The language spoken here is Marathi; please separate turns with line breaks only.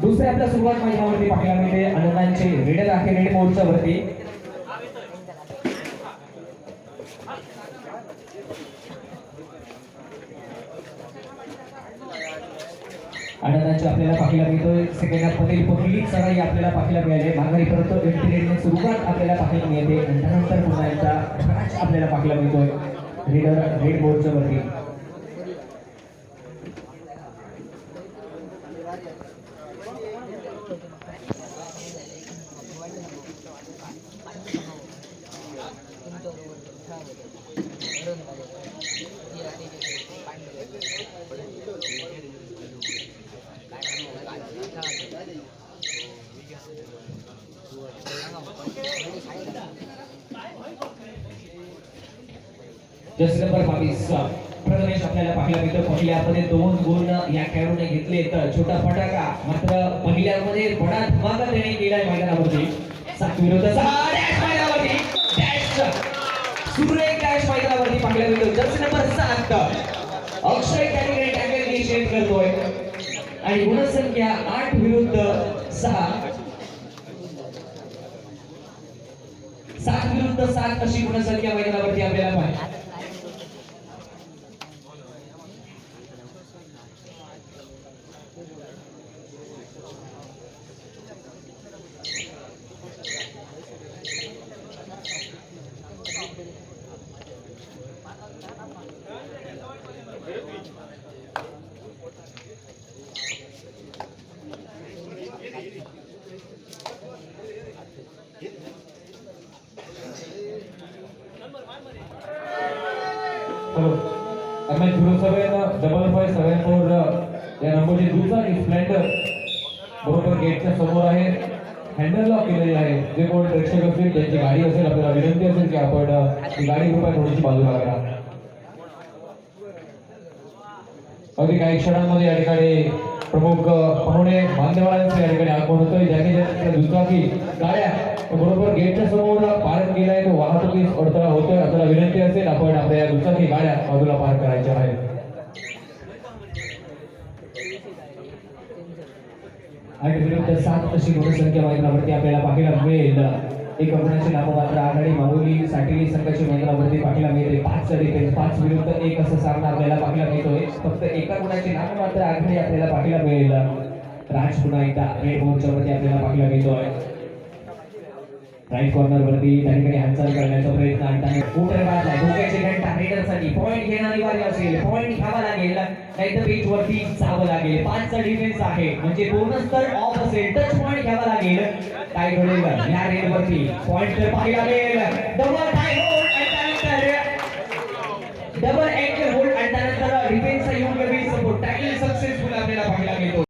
दुसऱ्या आपल्या सुरुवात मैदानावरती पाहायला मिळते अनंतांचे रेडर आहे रेड मोडच्या वरती आनंदांचे आपल्याला पाहायला मिळतोय. सेकंडमध्ये पहिली सराई आपल्याला पाहायला मिळाली. माघारी परत एंट्री रेडने सुरुवात आपल्याला पाहायला मिळते. आणि त्यानंतर पुन्हा एकदा आपल्याला पाहायला मिळतोय. रेडर रेड बोर्डच्या वरती नंबर बावीस प्रथमेश आपल्याला पाहायला मिळतो. पहिल्यामध्ये दोन गुण या खेळाडूने घेतले. तर छोटा फटाका मात्र पहिल्यामध्ये बडा धमाका त्याने केलाय मैदानावरती. सात विरुद्ध सहा डॅश मैदानावरती डॅश सुरेख डॅश मैदानावरती पाहायला मिळतो जस्ट नंबर सात. अक्षय त्याने टॅकल इनिशिएट करतोय. आणि गुणसंख्या आठ विरुद्ध सहा. सात विरुद्ध सात अशी गुणसंख्या मैदानावरती आपल्याला पाहिजे
Hello. Am I through seven double five या नंबरची दुचाकी स्प्लेंडर बरोबर गेटच्या समोर आहे. हँडल लॉक केलेली आहे. जे कोण प्रेक्षक असतील त्यांची गाडी असेल आपल्याला विनंती असेल की आपण ती गाडी कृपया थोडीशी बाजूला करा. अगदी काही क्षणांमध्ये या ठिकाणी प्रमुख पाहुणे मान्यवरांचे या ठिकाणी आगमन होतं ज्यांनी दुचाकी गाड्या बरोबर गेटच्या समोर केलाय तो वाहतुकीस अडथळा होतोय आपल्याला विनंती असेल आपण आपल्या या दुचाकी गाड्या बाजूला पार करायच्या आहेत.
आठ विरुद्ध सात अशी गुणसंख्या मैदानावरती आपल्याला पाहायला मिळेल. एक गुणाची नाममात्र आघाडी माहुली साठीली संघाची मैदानावरती पाहायला मिळते. पाच डिफेन्स पाच विरुद्ध एक असं सामना आपल्याला पाहायला मिळतोय. फक्त एका गुणाची नाममात्र आघाडी आपल्याला पाहायला मिळेल. राज पुन्हा एकदा रेड बोर्डच्या वरती आपल्याला पाहायला मिळतोय. राईट कॉर्नर वरती त्या ठिकाणी हालचाल करण्याचा प्रयत्न आणि कुठे बाजला डोक्याची घंटा रेडरसाठी पॉईंट घेणं अनिवार्य असेल पॉईंट घ्यावा लागेल. नाही तर पिच वरती जावं लागेल. पाचचा डिफेन्स आहे. म्हणजे बोनस तर ऑफ असेल टच पॉईंट घ्यावा लागेल. काय घडेल? या रेड वरती. पॉईंट तर पाहायला लागेल डबल टाय होल्ड त्यानंतर डबल एक होल्ड आणि त्यानंतर डिफेन्सचा योग्य वेळी सपोर्ट टॅकल सक्सेसफुल आपल्याला पाहायला मिळतो.